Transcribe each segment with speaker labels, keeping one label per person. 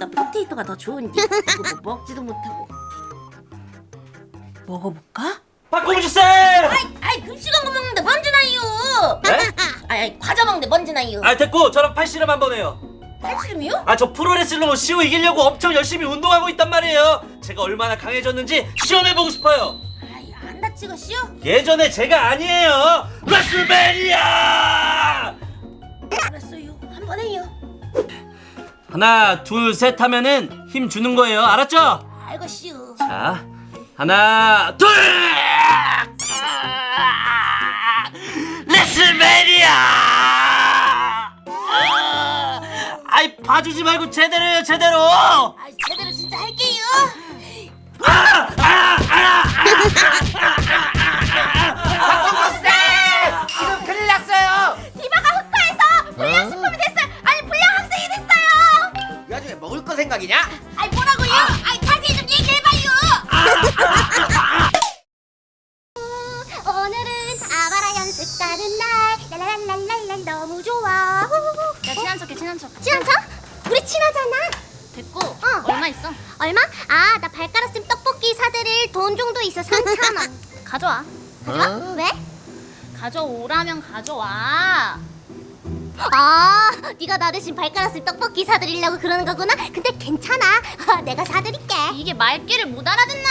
Speaker 1: 포토카드보다 포테이토가 더 좋은데. 뭐 먹지도 못하고. 먹어볼까?
Speaker 2: 박공주 쌤!
Speaker 1: 아이, 아이, 급식한 거 먹는데 먼지 나요.
Speaker 2: 네?
Speaker 1: 아이, 과자 먹는데 먼지 나요.
Speaker 2: 아 됐고 저랑 팔씨름 한번 해요.
Speaker 1: 팔씨름이요?
Speaker 2: 아 저 프로레슬러 시호 이기려고 엄청 열심히 운동하고 있단 말이에요. 제가 얼마나 강해졌는지 시험해보고 싶어요.
Speaker 1: 아이, 안 다치겠시요?
Speaker 2: 예전에 제가 아니에요. 레슬매니아!
Speaker 1: 알았어요. 한 번 해요.
Speaker 2: 하나 둘 셋 하면은 힘 주는 거예요. 알았죠?
Speaker 1: 알겠시요.
Speaker 2: 자 하나 둘 레슬매니아! 아이 봐주지 말고 제대로 해요 제대로!
Speaker 1: 아이, 제대로 진짜 할게요.
Speaker 3: 지금 생각이냐?
Speaker 1: 아이, 뭐라고요? 아 이, 자세히 좀 얘기해봐요.
Speaker 4: 오늘은 아바라 연습 가는 날 랄랄랄랄랄 너무 좋아
Speaker 5: 야 친한 척해 친한 척
Speaker 4: 친한 척? 우리 친하잖아
Speaker 5: 됐고
Speaker 4: 어.
Speaker 5: 얼마 있어?
Speaker 4: 얼마? 아 나 발가락 쌤 떡볶이 사드릴 돈 정도 있어 3천 원
Speaker 5: 가져와
Speaker 4: 가져와? 왜?
Speaker 5: 가져오라면 가져와
Speaker 4: 아 네가 나 대신 발가락 쌤 떡볶이 사드리려고 그러는 거구나? 근데 괜찮아 아, 내가 사드릴게
Speaker 5: 이게 말귀를 못 알아듣나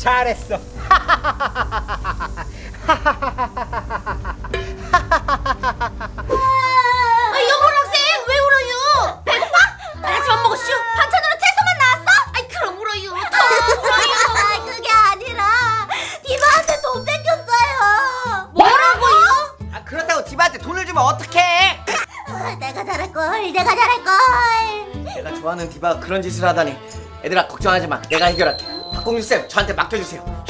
Speaker 3: 잘했어.
Speaker 4: 디바가
Speaker 3: 그런 짓을 하다니. 얘들아 걱정하지 마. 내가 해결할게. 박공주 쌤 저한테 맡겨주세요.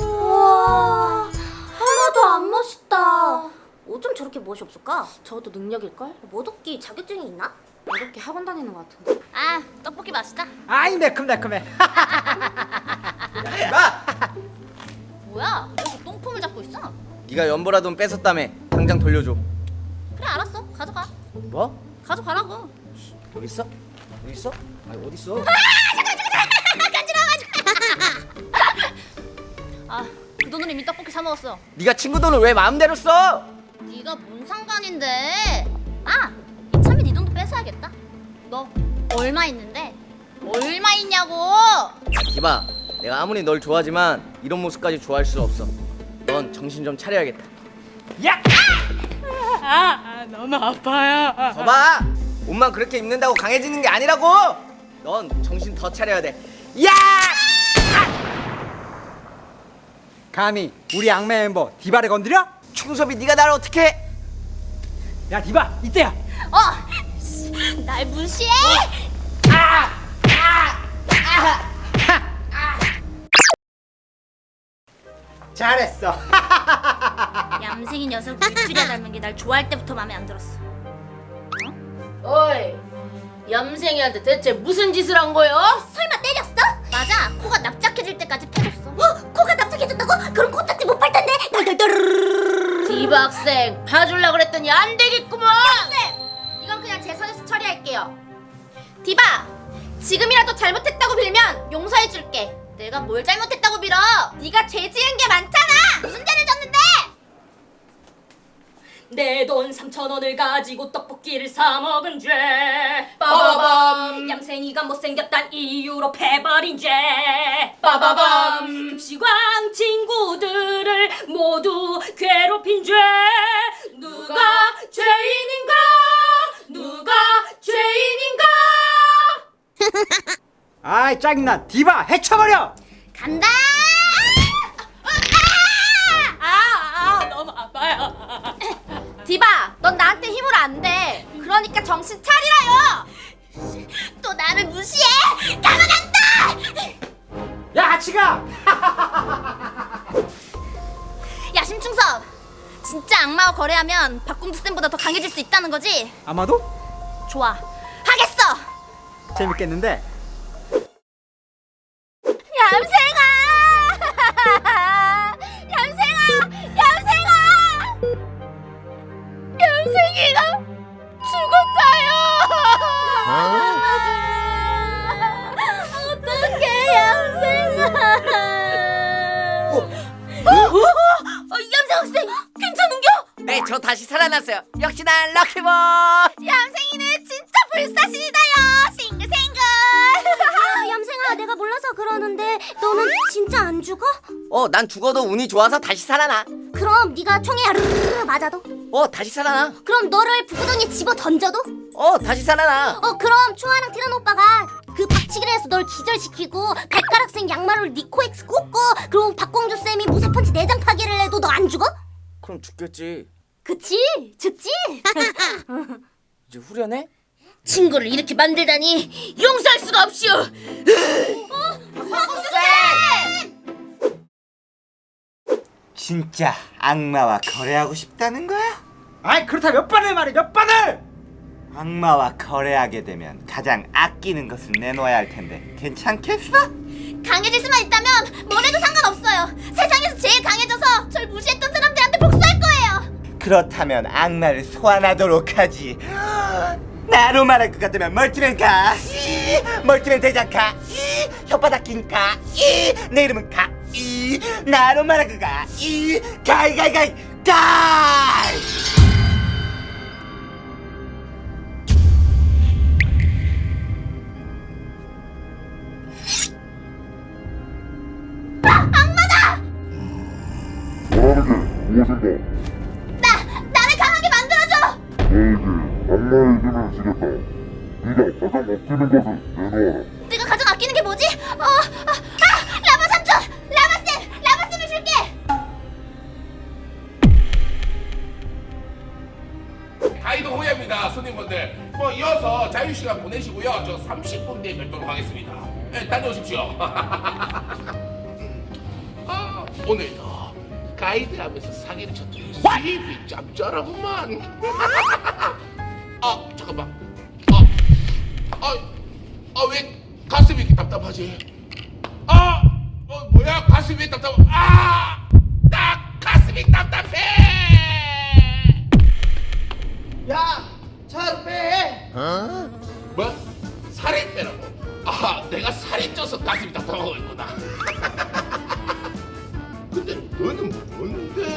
Speaker 4: 우와 하나도 안 멋있다 어쩜 저렇게 멋이 없을까? 저것도 능력일걸? 모독기 자격증이 있나?
Speaker 5: 이렇게 학원 다니는 것 같은데 아 떡볶이 맛있다
Speaker 6: 아이 매콤달콤해
Speaker 3: 디바,
Speaker 5: 뭐야 여기서 똥폼을 잡고 있어
Speaker 3: 네가 연보라 돈 뺏었다며. 당장 돌려줘.
Speaker 5: 그래 알았어 가져가
Speaker 3: 뭐?
Speaker 5: 가져가라고
Speaker 3: 여기 있어? 여기 있어? 아니 어디 있어?
Speaker 5: 아 그 돈으로 이미 떡볶이 사 먹었어
Speaker 3: 네가 친구 돈을 왜 마음대로 써?
Speaker 5: 네가 뭔 상관인데 아 이참에 네 돈도 뺏어야겠다 너 얼마 있는데 얼마 있냐고
Speaker 3: 야, 디바, 내가 아무리 널 좋아하지만 이런 모습까지 좋아할 수 없어. 넌 정신 좀 차려야겠다.
Speaker 6: 야! 아, 아 너무 아파요
Speaker 3: 봐봐, 옷만 그렇게 입는다고 강해지는 게 아니라고. 넌 정신 더 차려야 돼. 야!
Speaker 6: 감히 우리 악마 멤버 디바를 건드려?
Speaker 3: 충섭이 네가 나를 어떻게?
Speaker 6: 야 디바 이때야
Speaker 5: 어! 날 무시해?
Speaker 6: 잘했어
Speaker 5: 얌생이 녀석 물줄이야 닮은 게 날 좋아할 때부터 마음에 안 들었어
Speaker 1: 어이, 얌생이한테 대체 무슨 짓을 한 거요?
Speaker 4: 설마 때렸어?
Speaker 5: 맞아 코가 납작해질 때까지 패줬어
Speaker 4: 어? 코가 납작해졌다고? 그럼 코딱지 못 팔 텐데
Speaker 1: 학생, 봐줄라 그랬더니 안 되겠구먼.
Speaker 5: 이건 그냥 제 선에서 처리할게요 디바 지금이라도 잘못했다고 빌면 용서해줄게 내가 뭘 잘못했다고 빌어 네가 죄 지은 게 많잖아 무슨 죄를 졌는데
Speaker 1: 내 돈 3천 원을 가지고 떡볶이를 사 먹은 죄. 빠바밤. 얌생이가 못생겼단 이유로 패버린 죄. 빠바밤. 급식왕 친구들을 모두 괴롭힌 죄. 누가 죄인인가? 누가 죄인인가?
Speaker 6: 아이 짜증나 디바 해쳐버려
Speaker 5: 간다
Speaker 1: 아, 아, 너무 아파요.
Speaker 5: 디바 넌 나한테 힘을 안 돼 그러니까 정신 차리라요. 또 나를 무시해? 가만간다
Speaker 6: 야 같이 가!
Speaker 5: 야 심충섭 진짜 악마와 거래하면 박공주 쌤보다 더 강해질 수 있다는 거지?
Speaker 6: 아마도?
Speaker 5: 좋아. 하겠어!
Speaker 4: 재밌겠는데 너는 진짜 안 죽어?
Speaker 3: 어, 난 죽어도 운이 좋아서 다시 살아나.
Speaker 4: 그럼 네가 총에 아르르 맞아도?
Speaker 3: 어, 다시 살아나.
Speaker 4: 그럼 너를 부구덩이에 집어 던져도?
Speaker 3: 어, 다시 살아나.
Speaker 4: 어 그럼 초아랑 티란 오빠가 그 박치기를 해서 널 기절시키고 발가락생 양말로 니코엑스 꽂고 그리고 박공주 쌤이 무쇠펀치 내장 파괴를 해도 너 안 죽어?
Speaker 3: 그럼 죽겠지.
Speaker 4: 그치 죽지?
Speaker 3: 이제 후련해?
Speaker 1: 친구를 이렇게 만들다니 용서할 수가 없시오.
Speaker 7: 진짜 악마와 거래하고 싶다는 거야?
Speaker 6: 아이 그렇다 몇 번을 말해 몇 번을
Speaker 7: 악마와 거래하게 되면 가장 아끼는 것을 내놓아야 할 텐데 괜찮겠어?
Speaker 5: 강해질 수만 있다면 뭘 해도 상관없어요. 세상에서 제일 강해져서 절 무시했던 사람들한테 복수할 거예요.
Speaker 7: 그렇다면 악마를 소환하도록 하지 나로 말할 것 같으면 멀티맨 가 이, 멀티맨 대장 가 이, 혓바닥 긴가 이, 내 이름은 가 이 나로 말할 것가이 가이가이가이 가이
Speaker 5: 나 나를 강하게 만들어줘.
Speaker 8: 악마의 힘을 주겠다. 네가 가장 아끼는 것을 내놓아라.
Speaker 9: 호야입니다 손님분들 뭐 이어서 자유 시간 보내시고요. 저 30분 뒤에 뵙도록 하겠습니다. 네, 다녀오십시오. 아, 오늘도 가이드 하면서 사기를 쳤더니 수입이 짭짤하구만. 아 잠깐만. 아, 아, 아, 왜 가슴이 이렇게 답답하지? 아 어, 뭐야? 가슴이 왜 답답 아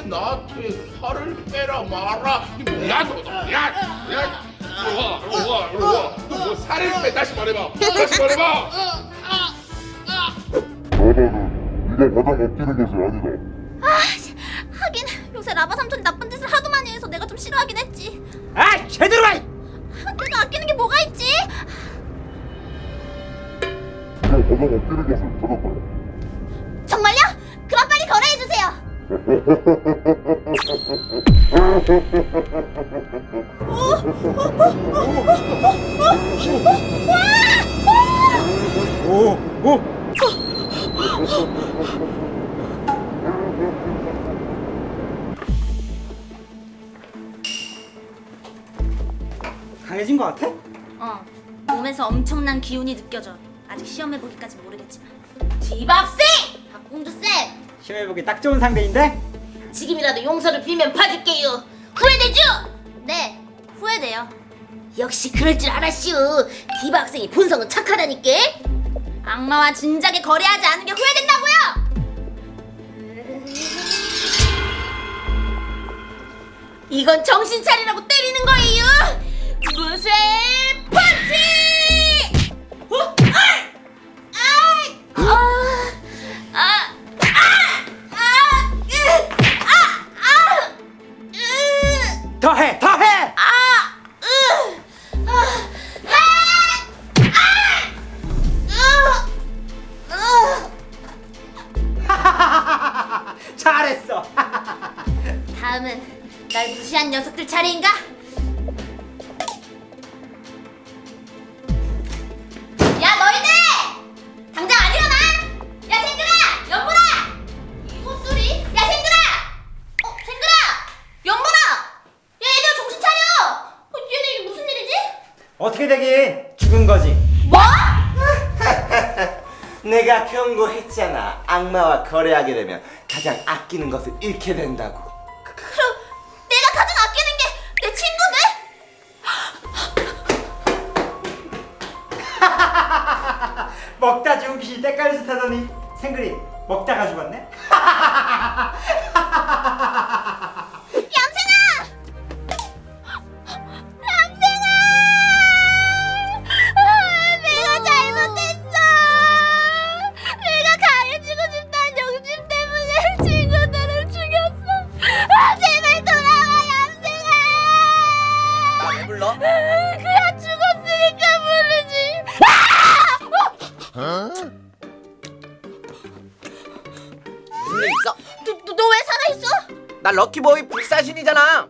Speaker 9: 나한테 살을 빼라 마라? 이 뭐야 너? 너, 야, 야, 이리 와, 이리 와, 이리 와. 너뭐 살을 빼? 다시 말해봐. 다시 말해봐.
Speaker 8: 나다는 네가 가장 아끼는 것이 아니다.
Speaker 5: 하긴 요새 라마 삼촌이 나쁜 짓을 하도 많이 해서 내가 좀 싫어하긴 했지.
Speaker 6: 아 제대로 해
Speaker 5: 내가 아끼는 게 뭐가 있지?
Speaker 8: 네가 가장 아끼는 것을 찾았다.
Speaker 6: 강해진 것 같아?
Speaker 1: 어, 몸에서 엄청난 기운이 느껴져. 아직 시험해 보기까지 모르겠지만. 디박생! 박공주 쌤,
Speaker 6: 시험해보기 딱 좋은 상대인데?
Speaker 1: 지금이라도 용서를 빌면 봐줄게요. 후회되죠?
Speaker 5: 네, 후회돼요.
Speaker 1: 역시 그럴 줄 알았슈. 디박생이 본성은 착하다니까.
Speaker 5: 악마와 진작에 거래하지 않은 게 후회된다고요.
Speaker 1: 이건 정신 차리라고 때리는 거예요. 무쇠 차례인가?
Speaker 5: 야 너희들! 당장 안 일어나! 야 생글아! 연보라! 이 목소리? 야 생글아! 어 생글아! 연보라! 야 얘들아 정신 차려! 어, 얘네 이게 무슨 일이지?
Speaker 6: 어떻게 되긴 죽은 거지
Speaker 5: 뭐?
Speaker 7: 내가 경고했잖아 악마와 거래하게 되면 가장 아끼는 것을 잃게 된다고
Speaker 6: 먹다 죽은 귀신이 때깔에서 타더니 생글이 먹다가 죽었네?
Speaker 4: 내가 잘못했어.
Speaker 5: 내가 가해지고 싶다는 욕심 때문에 친구들을 죽였어. 아, 제발 돌아와, 얌생아.
Speaker 3: 나왜 불러? 럭키보이 불사신이잖아. 아,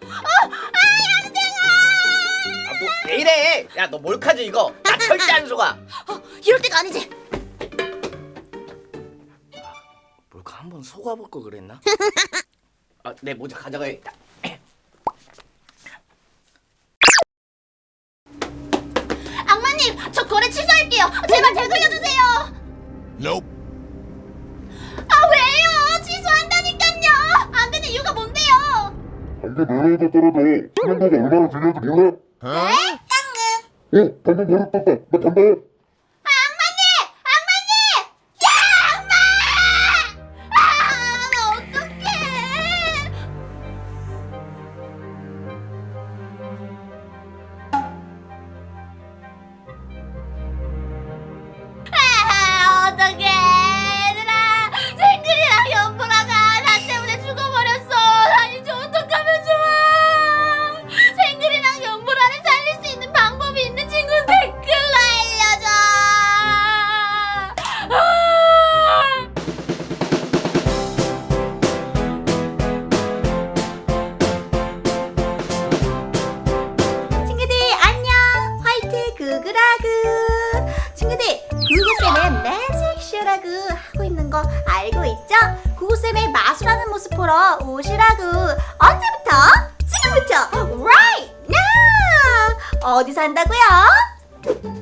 Speaker 3: 뭐, 왜 이래? 야, 너 몰카지, 이거? 나 절대 안 속아.
Speaker 8: 어, 이럴 때가 아니지.
Speaker 3: 몰카 한번 속아볼 걸 그랬나? 아, 내 모자 가져가야겠다.
Speaker 10: 악마님, 저 거래 취소할게요. 제발 되돌려주세요.
Speaker 11: Nope.
Speaker 5: 방금 내려오다 떨어져 신용도가 얼마나 중요한지 몰라? 어? 방금 버렸다 나 간다
Speaker 8: 매직 쇼라고 하고 있는 거 알고 있죠? 구구쌤의 마술하는 모습 보러 오시라고. 언제부터? 지금부터. Right now. 어디서 한다고요?